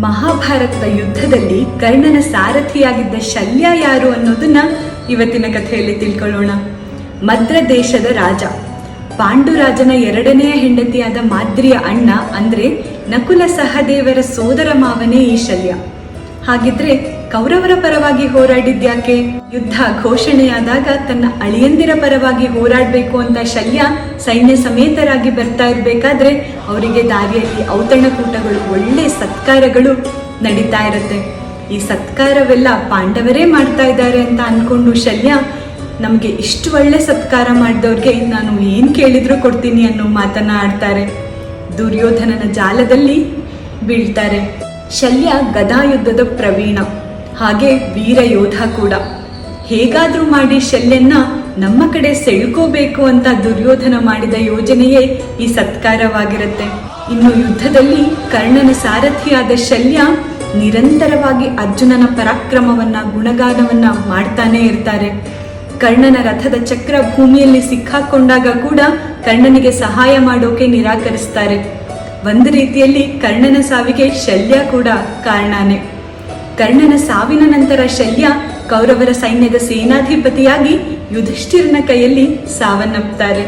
ಮಹಾಭಾರತದ ಯುದ್ಧದಲ್ಲಿ ಕರ್ಣನ ಸಾರಥಿಯಾಗಿದ್ದ ಶಲ್ಯ ಯಾರು ಅನ್ನೋದನ್ನ ಇವತ್ತಿನ ಕಥೆಯಲ್ಲಿ ತಿಳ್ಕೊಳ್ಳೋಣ. ಮದ್ರ ದೇಶದ ರಾಜ. ಪಾಂಡುರಾಜನ ಎರಡನೆಯ ಹೆಂಡತಿಯಾದ ಮಾದ್ರಿಯ ಅಣ್ಣ ಅಂದ್ರೆ ನಕುಲ ಸಹದೇವರ ಸೋದರ ಮಾವನೇ ಈ ಶಲ್ಯ. ಹಾಗಿದ್ರೆ ಕೌರವರ ಪರವಾಗಿ ಹೋರಾಡಿದ್ಯಾಕೆ? ಯುದ್ಧ ಘೋಷಣೆಯಾದಾಗ ತನ್ನ ಅಳಿಯಂದಿರ ಪರವಾಗಿ ಹೋರಾಡಬೇಕು ಅಂತ ಶಲ್ಯ ಸೈನ್ಯ ಸಮೇತರಾಗಿ ಬರ್ತಾ ಇರಬೇಕಾದ್ರೆ ಅವರಿಗೆ ದಾರಿಯಲ್ಲಿ ಔತಣಕೂಟಗಳು, ಒಳ್ಳೆ ಸತ್ಕಾರಗಳು ನಡೀತಾ ಇರುತ್ತೆ. ಈ ಸತ್ಕಾರವೆಲ್ಲ ಪಾಂಡವರೇ ಮಾಡ್ತಾ ಇದ್ದಾರೆ ಅಂತ ಅನ್ಕೊಂಡು ಶಲ್ಯ, ನಮಗೆ ಇಷ್ಟು ಒಳ್ಳೆ ಸತ್ಕಾರ ಮಾಡಿದವ್ರಿಗೆ ನಾನು ಏನು ಕೇಳಿದ್ರು ಕೊಡ್ತೀನಿ ಅನ್ನೋ ಮಾತನ್ನ ಆಡ್ತಾರೆ. ದುರ್ಯೋಧನನ ಜಾಲದಲ್ಲಿ ಬೀಳ್ತಾರೆ. ಶಲ್ಯ ಗದಾಯುದ್ಧದ ಪ್ರವೀಣ. ಹಾಗೆ ವೀರ ಯೋಧ ಕೂಡ. ಹೇಗಾದರೂ ಮಾಡಿ ಶಲ್ಯನ್ನ ನಮ್ಮ ಕಡೆ ಸೆಳ್ಕೋಬೇಕು ಅಂತ ದುರ್ಯೋಧನ ಮಾಡಿದ ಯೋಜನೆಯೇ ಈ ಸತ್ಕಾರವಾಗಿರುತ್ತೆ. ಇನ್ನು ಯುದ್ಧದಲ್ಲಿ ಕರ್ಣನ ಸಾರಥಿಯಾದ ಶಲ್ಯ ನಿರಂತರವಾಗಿ ಅರ್ಜುನನ ಪರಾಕ್ರಮವನ್ನ, ಗುಣಗಾನವನ್ನ ಮಾಡ್ತಾನೆ ಇರ್ತಾರೆ. ಕರ್ಣನ ರಥದ ಚಕ್ರ ಭೂಮಿಯಲ್ಲಿ ಸಿಕ್ಕಾಕೊಂಡಾಗ ಕೂಡ ಕರ್ಣನಿಗೆ ಸಹಾಯ ಮಾಡೋಕೆ ನಿರಾಕರಿಸ್ತಾರೆ. ಒಂದು ರೀತಿಯಲ್ಲಿ ಕರ್ಣನ ಸಾವಿಗೆ ಶಲ್ಯ ಕೂಡ ಕಾರಣನೇ. ಕರ್ಣನ ಸಾವಿನ ನಂತರ ಶಲ್ಯ ಕೌರವರ ಸೈನ್ಯದ ಸೇನಾಧಿಪತಿಯಾಗಿ ಯುಧಿಷ್ಠಿರನ ಕೈಯಲ್ಲಿ ಸಾವನ್ನಪ್ತಾರೆ